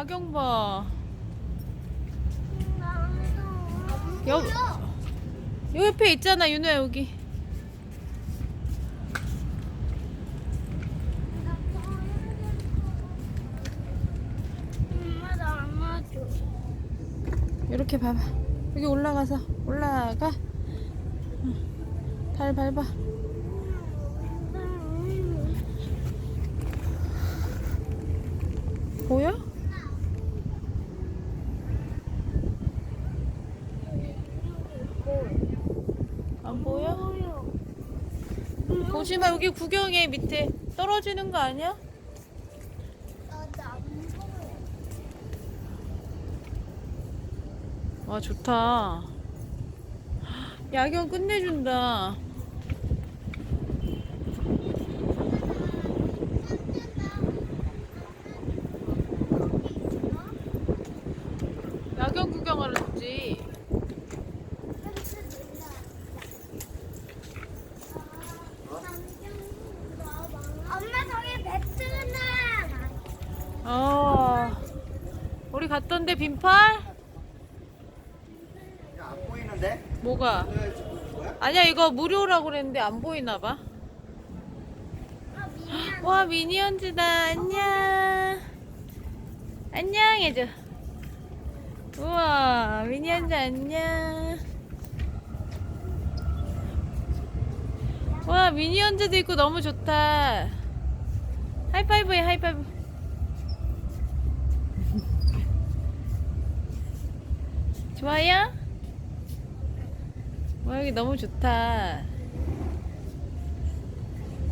야경 봐. 여, 요 옆에 있잖아, 윤호야, 여기. 이렇게 봐봐. 여기 올라가서 올라가. 응. 달 밟아. 보여? 안 보여? 보지 마 여기 구경해 밑에 떨어지는 거 아니야? 와 좋다. 야경 끝내준다. 야경 구경하러 갔지. 어. 우리 갔던데 빈팔? 야, 안 보이는데? 뭐가? 아니야 이거 무료라고 그랬는데 안 보이나 봐. 와 미니언즈다 안녕. 안녕 해줘. 우와 미니언즈 안녕. 와 미니언즈도 있고 너무 좋다. 하이파이브해 하이파이브. 좋아요? 와 여기 너무 좋다.